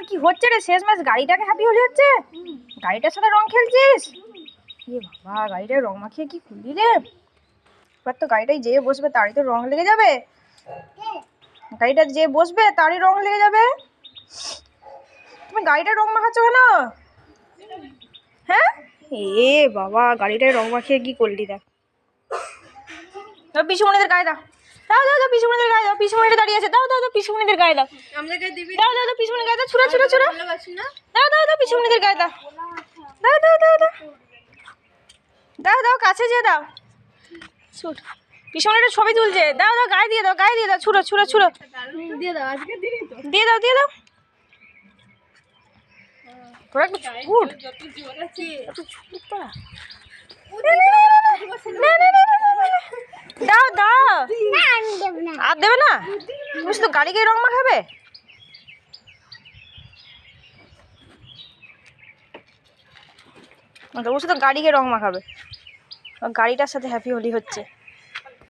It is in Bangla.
তোমার কি হচ্ছে রে? শেষ ম্যাচ গাড়িটাকে হ্যাপি হোলি হচ্ছে? গাড়িটার সাথে রং খেলছিস? এ বাবা গাড়িটায় রং মাখিয়ে কি খুললি রে? এবার তো গাড়িটায় যেয়ে বসবে, তারই তো রং লেগে যাবে। গাড়িটা যে বসবে, তারই রং লেগে যাবে। তুমি গাড়িটায় রং মাখাচ্ছ কেন? হ্যাঁ? এ বাবা, গাড়িটায় রং মাখিয়ে কি করলি দেখ। দাও পিসুমণিদের গায়ে দাও দাও দাও দাও পিসুমণিদের গায়ে দাও পিসুমণিটা দাঁড়িয়ে আছে দাও দাও দাও পিসুমণিদের গায়ে দাও দাও দাও দাও পিসুমণির গায়ে দাও ছুড়ো ছুড়ো ছুড়ো ভালোবাসি না দাও দাও দাও পিসুমণিদের গায়ে দাও দাও দাও দাও দাও দাও দাও কাছে যেয়ে দাও ছুট পিসুমণিটা ছবি তুলছে দাও দাও গায়ে দিয়ে দাও গায়ে দিয়ে দাও ছুড়ো ছুড়ো ছুড়ো দিয়ে দাও আজকে দিবি তো দিয়ে দাও দিয়ে দাও তোরা একটু ছুট একটু ছুট না, আর দেবে না? তুমি শুধু গাড়িকে রং মাখাবে? ও শুধু গাড়িকে রং মাখাবে। গাড়িটার সাথে হ্যাপি হোলি হচ্ছে।